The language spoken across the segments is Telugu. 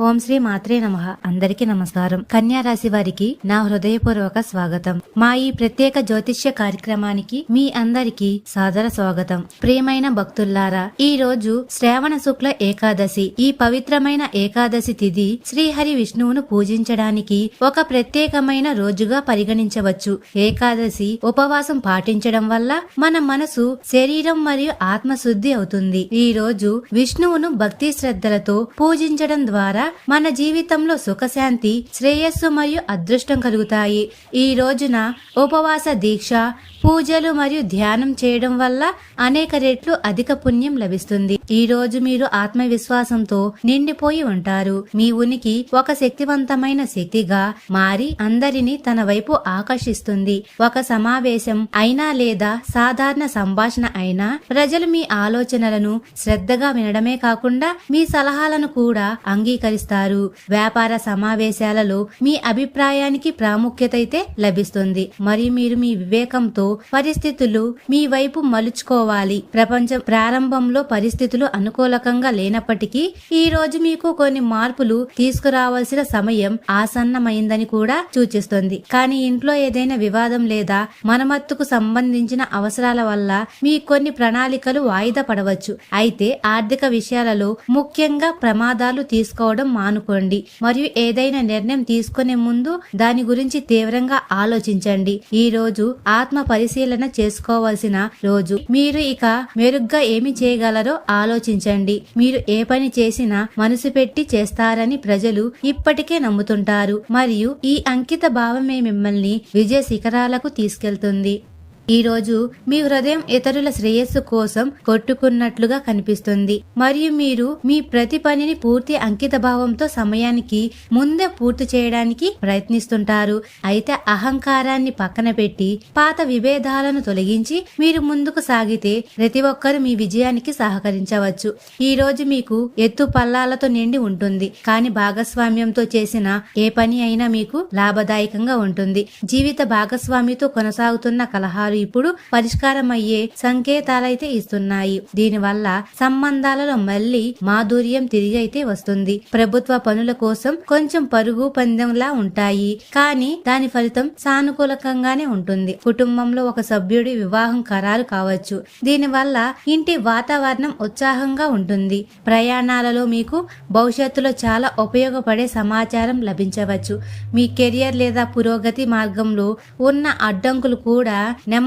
ఓం శ్రీ మాత్రే నమ. అందరికీ నమస్కారం. కన్యా రాశి వారికి నా హృదయపూర్వక స్వాగతం. మా ఈ ప్రత్యేక జ్యోతిష్య కార్యక్రమానికి మీ అందరికీ సాదర స్వాగతం. ప్రియమైన భక్తుల్లారా ఈ రోజు శ్రావణ శుక్ల ఏకాదశి. ఈ పవిత్రమైన ఏకాదశి తిథి శ్రీహరి విష్ణువును పూజించడానికి ఒక ప్రత్యేకమైన రోజుగా పరిగణించవచ్చు. ఏకాదశి ఉపవాసం పాటించడం వల్ల మన మనసు శరీరం మరియు ఆత్మశుద్ధి అవుతుంది. ఈ రోజు విష్ణువును భక్తి శ్రద్ధలతో పూజించడం ద్వారా మన జీవితంలో సుఖశాంతి శ్రేయస్సు మరియు అదృష్టం కలుగుతాయి. ఈ రోజున ఉపవాస దీక్ష పూజలు మరియు ధ్యానం చేయడం వల్ల అనేక రెట్లు అధిక పుణ్యం లభిస్తుంది. ఈ రోజు మీరు ఆత్మవిశ్వాసంతో నిండిపోయి ఉంటారు. మీ ఉనికి ఒక శక్తివంతమైన శక్తిగా మారి అందరినీ తన వైపు ఆకర్షిస్తుంది. ఒక సమావేశం అయినా లేదా సాధారణ సంభాషణ అయినా ప్రజలు మీ ఆలోచనలను శ్రద్ధగా వినడమే కాకుండా మీ సలహాలను కూడా అంగీకరిస్తారు వ్యాపార సమావేశాలలో మీ అభిప్రాయానికి ప్రాముఖ్యత అయితే లభిస్తుంది. మరియు మీరు మీ వివేకంతో పరిస్థితులు మీ వైపు మలుచుకోవాలి. ప్రపంచం ప్రారంభంలో పరిస్థితులు అనుకూలకంగా లేనప్పటికీ ఈ రోజు మీకు కొన్ని మార్పులు తీసుకురావాల్సిన సమయం ఆసన్నమైందని కూడా సూచిస్తుంది. కానీ ఇంట్లో ఏదైనా వివాదం లేదా మనమత్తుకు సంబంధించిన అవసరాల వల్ల మీ కొన్ని ప్రణాళికలు వాయిదా పడవచ్చు. అయితే ఆర్థిక విషయాలలో ముఖ్యంగా ప్రమాదాలు తీసుకోవడం మానుకోండి. మరియు ఏదైనా నిర్ణయం తీసుకునే ముందు దాని గురించి తీవ్రంగా ఆలోచించండి. ఈ రోజు ఆత్మ పరిశీలన చేసుకోవాల్సిన రోజు. మీరు ఇక మెరుగ్గా ఏమి చేయగలరో ఆలోచించండి. మీరు ఏ పని చేసినా మనసు పెట్టి చేస్తారని ప్రజలు ఇప్పటికే నమ్ముతుంటారు. మరియు ఈ అంకిత భావమే మిమ్మల్ని విజయ శిఖరాలకు తీసుకెళ్తుంది. ఈ రోజు మీ హృదయం ఇతరుల శ్రేయస్సు కోసం కొట్టుకున్నట్లుగా కనిపిస్తుంది. మరియు మీరు మీ ప్రతి పనిని పూర్తి అంకిత భావంతో సమయానికి ముందే పూర్తి చేయడానికి ప్రయత్నిస్తుంటారు. అయితే అహంకారాన్ని పక్కన పెట్టి పాత విభేదాలను తొలగించి మీరు ముందుకు సాగితే ప్రతి ఒక్కరు మీ విజయానికి సహకరించవచ్చు. ఈ రోజు మీకు ఎత్తు పల్లాలతో నిండి ఉంటుంది. కానీ భాగస్వామ్యంతో చేసిన ఏ పని అయినా మీకు లాభదాయకంగా ఉంటుంది. జీవిత భాగస్వామితో కొనసాగుతున్న కలహాలు ఇప్పుడు పరిష్కారం అయ్యే సంకేతాలైతే ఇస్తున్నాయి. దీనివల్ల సంబంధాలలో మళ్ళీ మాధుర్యం తిరిగి అయితే వస్తుంది. ప్రభుత్వ పనుల కోసం కొంచెం పరుగు పందెంలా ఉంటాయి. కానీ దాని ఫలితం సానుకూలకంగానే ఉంటుంది. కుటుంబంలో ఒక సభ్యుడి వివాహం ఖరారు కావచ్చు. దీనివల్ల ఇంటి వాతావరణం ఉత్సాహంగా ఉంటుంది. ప్రయాణాలలో మీకు భవిష్యత్తులో చాలా ఉపయోగపడే సమాచారం లభించవచ్చు. మీ కెరియర్ లేదా పురోగతి మార్గంలో ఉన్న అడ్డంకులు కూడా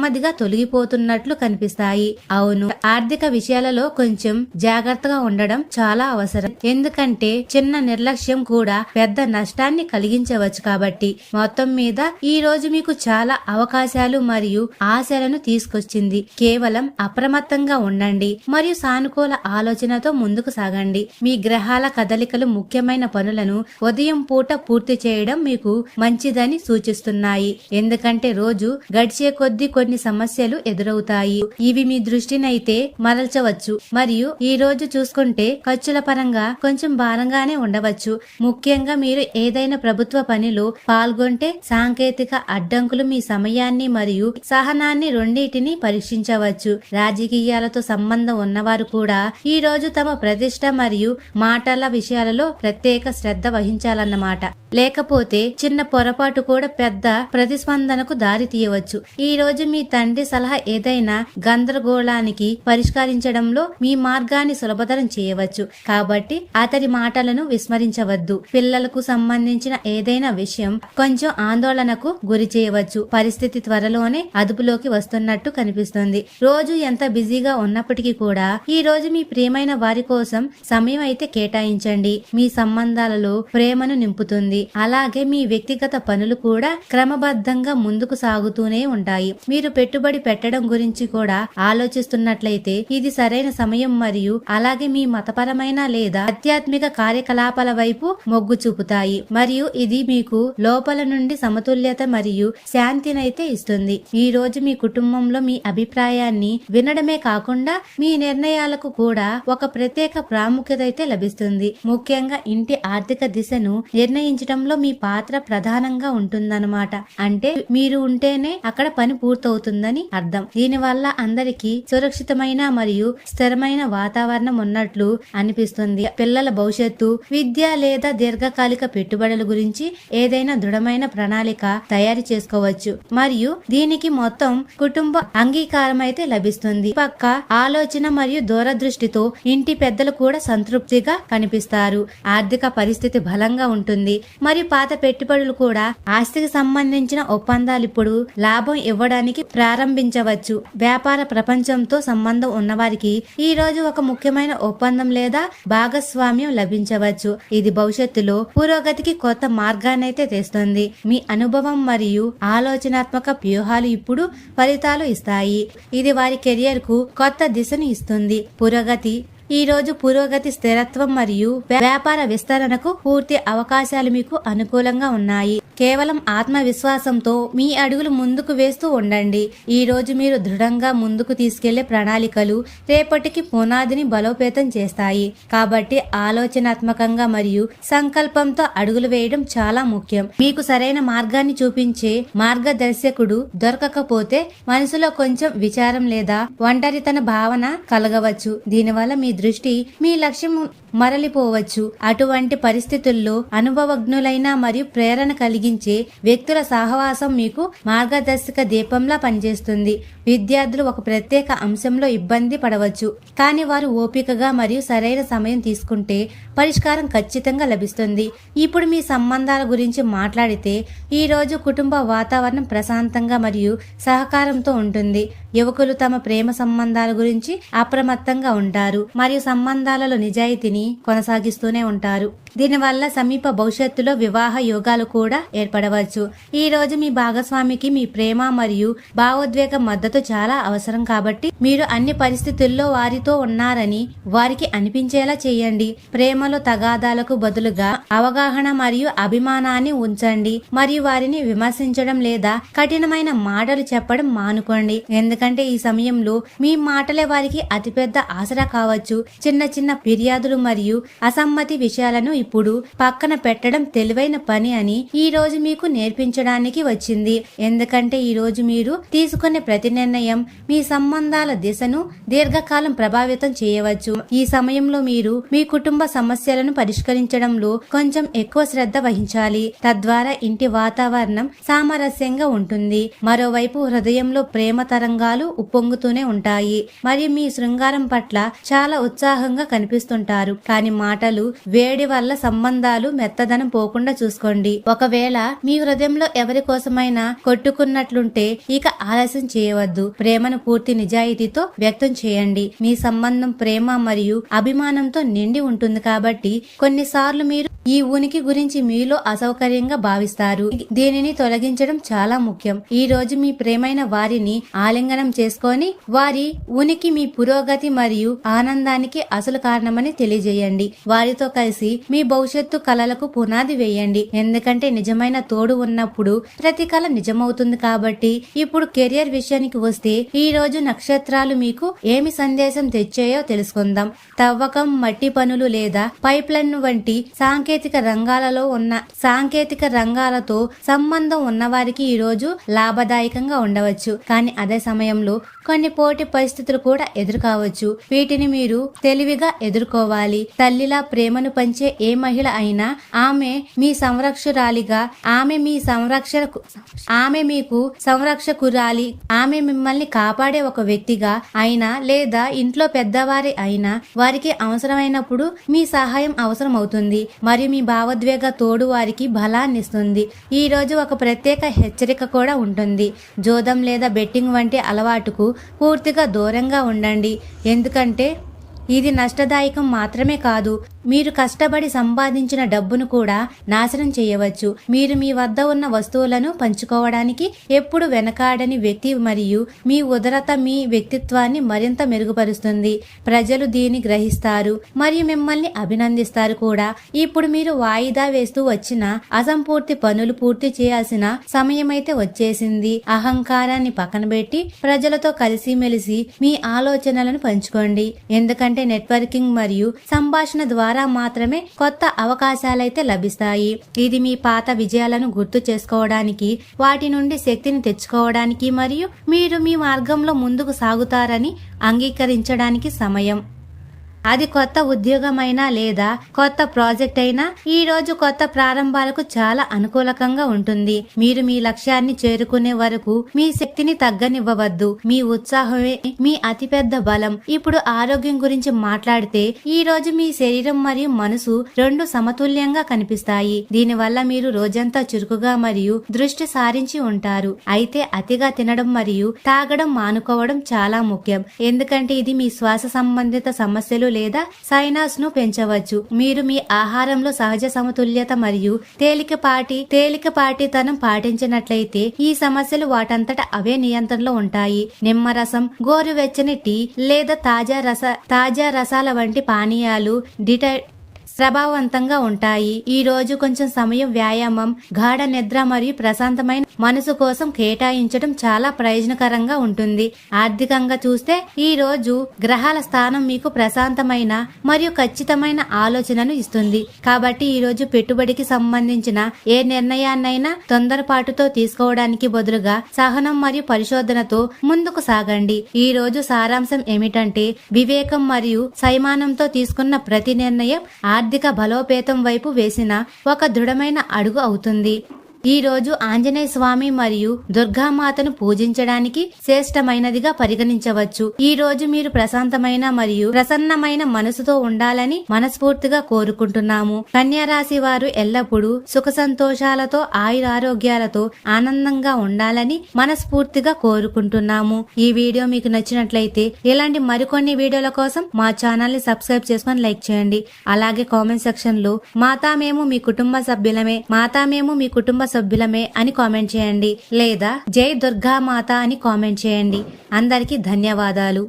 నెమ్మదిగా తొలగిపోతున్నట్లు కనిపిస్తాయి. అవును ఆర్థిక విషయాలలో కొంచెం జాగ్రత్తగా ఉండడం చాలా అవసరం. ఎందుకంటే చిన్న నిర్లక్ష్యం కూడా పెద్ద నష్టాన్ని కలిగించవచ్చు కాబట్టి మొత్తం మీద ఈ రోజు మీకు చాలా అవకాశాలు మరియు ఆశలను తీసుకొచ్చింది. కేవలం అప్రమత్తంగా ఉండండి మరియు సానుకూల ఆలోచనతో ముందుకు సాగండి. మీ గ్రహాల కదలికలు ముఖ్యమైన పనులను ఉదయం పూట పూర్తి చేయడం మీకు మంచిదని సూచిస్తున్నాయి. ఎందుకంటే రోజు గడిచే కొద్దీ కొన్ని సమస్యలు ఎదురవుతాయి. ఇవి మీ దృష్టినైతే మరల్చవచ్చు. మరియు ఈ రోజు చూసుకుంటే ఖర్చుల పరంగా కొంచెం భారంగానే ఉండవచ్చు. ముఖ్యంగా మీరు ఏదైనా ప్రభుత్వ పనిలో పాల్గొంటే సాంకేతిక అడ్డంకులు మీ సమయాన్ని మరియు సహనాన్ని రెండింటిని పరీక్షించవచ్చు. రాజకీయాలతో సంబంధం ఉన్నవారు కూడా ఈ రోజు తమ ప్రతిష్ట మరియు మాటల విషయాలలో ప్రత్యేక శ్రద్ధ వహించాలన్నమాట. లేకపోతే చిన్న పొరపాటు కూడా పెద్ద ప్రతిస్పందనకు దారి తీయవచ్చు ఈ రోజు మీ మీ తండ్రి సలహా ఏదైనా గందరగోళానికి పరిష్కరించడంలో మీ మార్గాన్ని సులభతరం చేయవచ్చు. కాబట్టి అతడి మాటలను విస్మరించవద్దు. పిల్లలకు సంబంధించిన ఏదైనా విషయం కొంచెం ఆందోళనకు గురి చేయవచ్చు. పరిస్థితి త్వరలోనే అదుపులోకి వస్తున్నట్టు కనిపిస్తుంది. రోజు ఎంత బిజీగా ఉన్నప్పటికీ కూడా ఈ రోజు మీ ప్రియమైన వారి కోసం సమయం అయితే కేటాయించండి. మీ సంబంధాలలో ప్రేమను నింపుతుంది. అలాగే మీ వ్యక్తిగత పనులు కూడా క్రమబద్ధంగా ముందుకు సాగుతూనే ఉంటాయి. మీరు పెట్టుబడి పెట్టడం గురించి కూడా ఆలోచిస్తున్నట్లయితే ఇది సరైన సమయం మరియు అలాగే మీ మతపరమైన లేదా ఆధ్యాత్మిక కార్యకలాపాల వైపు మొగ్గు చూపుతాయి. మరియు ఇది మీకు లోపల నుండి సమతుల్యత మరియు శాంతినైతే ఇస్తుంది. ఈ రోజు మీ కుటుంబంలో మీ అభిప్రాయాన్ని వినడమే కాకుండా మీ నిర్ణయాలకు కూడా ఒక ప్రత్యేక ప్రాముఖ్యత అయితే లభిస్తుంది. ముఖ్యంగా ఇంటి ఆర్థిక దిశను నిర్ణయించడంలో మీ పాత్ర ప్రధానంగా ఉంటుందన్నమాట. అంటే మీరు ఉంటేనే అక్కడ పని పూర్తవుతుంది. అవుతుందని అర్థం. దీనివల్ల అందరికీ సురక్షితమైన మరియు స్థిరమైన వాతావరణం ఉన్నట్లు అనిపిస్తుంది. పిల్లల భవిష్యత్తు విద్య లేదా దీర్ఘకాలిక పెట్టుబడుల గురించి ఏదైనా దృఢమైన ప్రణాళిక తయారు చేసుకోవచ్చు. మరియు దీనికి మొత్తం కుటుంబ అంగీకారం అయితే లభిస్తుంది. పక్క ఆలోచన మరియు దూరదృష్టితో ఇంటి పెద్దలు కూడా సంతృప్తిగా కనిపిస్తారు. ఆర్థిక పరిస్థితి బలంగా ఉంటుంది. మరియు పాత పెట్టుబడులు కూడా ఆస్తికి సంబంధించిన ఒప్పందాలు ఇప్పుడు లాభం ఇవ్వడానికి ప్రారంభించవచ్చు. వ్యాపార ప్రపంచంతో సంబంధం ఉన్నవారికి ఈ రోజు ఒక ముఖ్యమైన ఒప్పందం లేదా భాగస్వామ్యం లభించవచ్చు. ఇది భవిష్యత్తులో పురోగతికి కొత్త మార్గాన్నైతే తెస్తుంది. మీ అనుభవం మరియు ఆలోచనాత్మక వ్యూహాలు ఇప్పుడు ఫలితాలు ఇస్తాయి. ఇది వారి కెరియర్కు కొత్త దిశను ఇస్తుంది. పురోగతి ఈ రోజు పురోగతి స్థిరత్వం మరియు వ్యాపార విస్తరణకు పూర్తి అవకాశాలు మీకు అనుకూలంగా ఉన్నాయి. కేవలం ఆత్మవిశ్వాసంతో మీ అడుగులు ముందుకు వేస్తూ ఉండండి. ఈ రోజు మీరు దృఢంగా ముందుకు తీసుకెళ్ళే ప్రణాళికలు రేపటికి పునాదిని బలోపేతం చేస్తాయి. కాబట్టి ఆలోచనాత్మకంగా మరియు సంకల్పంతో అడుగులు వేయడం చాలా ముఖ్యం. మీకు సరైన మార్గాన్ని చూపించే మార్గదర్శకుడు దొరకకపోతే మనసులో కొంచెం విచారం లేదా ఒంటరితన భావన కలగవచ్చు. దీనివల్ల మీ దృష్టి మీ లక్ష్యం మరలిపోవచ్చు. అటువంటి పరిస్థితుల్లో అనుభవజ్ఞులైన మరియు ప్రేరణ కలిగించే వ్యక్తుల సహవాసం మీకు మార్గదర్శక దీపంలా పనిచేస్తుంది. విద్యార్థులు ఒక ప్రత్యేక అంశంలో ఇబ్బంది పడవచ్చు. కానీ వారు ఓపికగా మరియు సరైన సమయం తీసుకుంటే పరిష్కారం ఖచ్చితంగా లభిస్తుంది. ఇప్పుడు మీ సంబంధాల గురించి మాట్లాడితే ఈరోజు కుటుంబ వాతావరణం ప్రశాంతంగా మరియు సహకారంతో ఉంటుంది. యువకులు తమ ప్రేమ సంబంధాల గురించి అప్రమత్తంగా ఉంటారు మరియు సంబంధాలలో నిజాయితీని కొనసాగిస్తూనే ఉంటారు. దీనివల్ల సమీప భవిష్యత్తులో వివాహ యోగాలు కూడా ఏర్పడవచ్చు. ఈ రోజు మీ భాగస్వామికి మీ ప్రేమ మరియు భావోద్వేగ మద్దతు చాలా అవసరం కాబట్టి మీరు అన్ని పరిస్థితుల్లో వారితో ఉన్నారని వారికి అనిపించేలా చేయండి. ప్రేమలో తగాదాలకు బదులుగా అవగాహన మరియు అభిమానాన్ని ఉంచండి మరియు వారిని విమర్శించడం లేదా కఠినమైన మాటలు చెప్పడం మానుకోండి. ఎందుకంటే ఎందుకంటే ఈ సమయంలో మీ మాటలే వారికి అతిపెద్ద ఆసరా కావచ్చు. చిన్న చిన్న ఫిర్యాదులు మరియు అసమ్మతి విషయాలను ఇప్పుడు పక్కన పెట్టడం తెలివైన పని అని ఈ రోజు మీకు నేర్పించడానికి వచ్చింది. ఎందుకంటే ఈ రోజు మీరు తీసుకునే ప్రతి నిర్ణయం మీ సంబంధాల దిశను దీర్ఘకాలం ప్రభావితం చేయవచ్చు. ఈ సమయంలో మీరు మీ కుటుంబ సమస్యలను పరిష్కరించడంలో కొంచెం ఎక్కువ శ్రద్ధ వహించాలి. తద్వారా ఇంటి వాతావరణం సామరస్యంగా ఉంటుంది. మరోవైపు హృదయంలో ప్రేమ తరంగా భావాలు ఉప్పొంగుతూనే ఉంటాయి. మరియు మీ శృంగారం పట్ల చాలా ఉత్సాహంగా కనిపిస్తుంటారు. కానీ మాటలు వేడి వల్ల సంబంధాలు మెత్తదనం పోకుండా చూసుకోండి. ఒకవేళ మీ హృదయంలో ఎవరి కోసమైనా కొట్టుకున్నట్లుంటే ఇక ఆలస్యం చేయవద్దు. ప్రేమను పూర్తి నిజాయితీతో వ్యక్తం చేయండి. మీ సంబంధం ప్రేమ మరియు అభిమానంతో నిండి ఉంటుంది కాబట్టి కొన్నిసార్లు మీరు ఈ ఉనికి గురించి మీలో అసౌకర్యంగా భావిస్తారు. దీనిని తొలగించడం చాలా ముఖ్యం. ఈ రోజు మీ ప్రేమైన వారిని ఆలింగన చేసుకొని వారి ఉనికి మీ పురోగతి మరియు ఆనందానికి అసలు కారణమని తెలియజేయండి. వారితో కలిసి మీ భవిష్యత్తు కలలకు పునాది వేయండి. ఎందుకంటే నిజమైన తోడు ఉన్నప్పుడు ప్రతి కళ నిజమవుతుంది కాబట్టి ఇప్పుడు కెరియర్ విషయానికి వస్తే ఈ రోజు నక్షత్రాలు మీకు ఏమి సందేశం తెచ్చాయో తెలుసుకుందాం. తవ్వకం మట్టి పనులు లేదా పైప్ లైన్ వంటి సాంకేతిక రంగాలలో ఉన్న సాంకేతిక రంగాలతో సంబంధం ఉన్నవారికి ఈ రోజు లాభదాయకంగా ఉండవచ్చు. కానీ అదే సమయం సమయంలో కొన్ని పోటీ పరిస్థితులు కూడా ఎదుర్కోవచ్చు. వీటిని మీరు తెలివిగా ఎదుర్కోవాలి. తల్లిలా ప్రేమను పంచే ఏ మహిళ అయినా ఆమె మీ సంరక్షకురాలిగా ఆమె మీ సంరక్షణ ఆమె మీకు సంరక్షకురాలి ఆమె మిమ్మల్ని కాపాడే ఒక వ్యక్తిగా అయినా లేదా ఇంట్లో పెద్దవారి అయినా వారికి అవసరమైనప్పుడు మీ సహాయం అవసరం అవుతుంది మరియు మీ భావోద్వేగ తోడు వారికి బలాన్ని ఇస్తుంది. ఈ రోజు ఒక ప్రత్యేక హెచ్చరిక కూడా ఉంటుంది. జోదం లేదా బెట్టింగ్ వంటి అలవాటుకు పూర్తిగా దూరంగా ఉండండి. ఎందుకంటే ఇది నష్టదాయకం మాత్రమే కాదు. మీరు కష్టపడి సంపాదించిన డబ్బును కూడా నాశనం చేయవచ్చు. మీరు మీ వద్ద ఉన్న వస్తువులను పంచుకోవడానికి ఎప్పుడు వెనకాడని వ్యక్తి మరియు మీ ఉదరత మీ వ్యక్తిత్వాన్ని మరింత మెరుగుపరుస్తుంది. ప్రజలు దీన్ని గ్రహిస్తారు మరియు మిమ్మల్ని అభినందిస్తారు కూడా. ఇప్పుడు మీరు వాయిదా వేస్తూ వచ్చిన అసంపూర్తి పనులు పూర్తి చేయాల్సిన సమయమైతే వచ్చేసింది. అహంకారాన్ని పక్కన పెట్టి ప్రజలతో కలిసిమెలిసి మీ ఆలోచనలను పంచుకోండి. ఎందుకంటే నెట్వర్కింగ్ మరియు సంభాషణ ద్వారా ద్వారా మాత్రమే కొత్త అవకాశాలైతే లభిస్తాయి. ఇది మీ పాత విజయాలను గుర్తు చేసుకోవడానికి వాటి నుండి శక్తిని తెచ్చుకోవడానికి మరియు మీరు మీ మార్గంలో ముందుకు సాగుతారని అంగీకరించడానికి సమయం. అది కొత్త ఉద్యోగమైనా లేదా కొత్త ప్రాజెక్ట్ అయినా ఈ రోజు కొత్త ప్రారంభాలకు చాలా అనుకూలకంగా ఉంటుంది. మీరు మీ లక్ష్యాన్ని చేరుకునే వరకు మీ శక్తిని తగ్గనివ్వవద్దు. మీ ఉత్సాహమే మీ అతిపెద్ద బలం. ఇప్పుడు ఆరోగ్యం గురించి మాట్లాడితే ఈ రోజు మీ శరీరం మరియు మనసు రెండు సమతుల్యంగా కనిపిస్తాయి. దీనివల్ల మీరు రోజంతా చురుకుగా మరియు దృష్టి సారించి ఉంటారు. అయితే అతిగా తినడం మరియు తాగడం మానుకోవడం చాలా ముఖ్యం. ఎందుకంటే ఇది మీ శ్వాస సంబంధిత సమస్యలు లేదా సైనాస్ను పెంచవచ్చు. మీరు మీ ఆహారంలో సహజ సమతుల్యత మరియు తేలికపాటి తేలికపాటితనం పాటించినట్లయితే ఈ సమస్యలు వాటంతట అవే నియంత్రణలో ఉంటాయి. నిమ్మరసం గోరువెచ్చని టీ లేదా తాజా రస తాజా రసాల వంటి పానీయాలు డిటై ప్రభావవంతంగా ఉంటాయి. ఈ రోజు కొంచెం సమయం వ్యాయామం గాఢ నిద్ర మరియు ప్రశాంతమైన మనసు కోసం కేటాయించడం చాలా ప్రయోజనకరంగా ఉంటుంది. ఆర్థికంగా చూస్తే ఈ రోజు గ్రహాల స్థానం మీకు ప్రశాంతమైన మరియు ఖచ్చితమైన ఆలోచనను ఇస్తుంది. కాబట్టి ఈ రోజు పెట్టుబడికి సంబంధించిన ఏ నిర్ణయాన్నైనా తొందరపాటుతో తీసుకోవడానికి బదులుగా సహనం మరియు పరిశోధనతో ముందుకు సాగండి. ఈ రోజు సారాంశం ఏమిటంటే వివేకం మరియు సైమానంతో తీసుకున్న ప్రతి నిర్ణయం ఆర్థిక బలోపేతం వైపు వేసిన ఒక దృఢమైన అడుగు అవుతుంది. ఈ రోజు ఆంజనేయ స్వామి మరియు దుర్గామాతను పూజించడానికి శ్రేష్టమైనదిగా పరిగణించవచ్చు. ఈ రోజు మీరు ప్రశాంతమైన మరియు ప్రసన్నమైన మనసుతో ఉండాలని మనస్ఫూర్తిగా కోరుకుంటున్నాము. కన్యా రాశి వారు ఎల్లప్పుడూ సుఖ సంతోషాలతో ఆయురారోగ్యాలతో ఆనందంగా ఉండాలని మనస్ఫూర్తిగా కోరుకుంటున్నాము. ఈ వీడియో మీకు నచ్చినట్లయితే ఇలాంటి మరికొన్ని వీడియోల కోసం మా ఛానల్ని సబ్స్క్రైబ్ చేసుకొని లైక్ చేయండి. అలాగే కామెంట్ సెక్షన్లో మాతా మేము మీ కుటుంబ సభ్యులమే. మాతా మేము మీ కుటుంబ సభ్యులమే అని కామెంట్ చేయండి. లేదా జై దుర్గా మాత అని కామెంట్ చేయండి. అందరికీ ధన్యవాదాలు.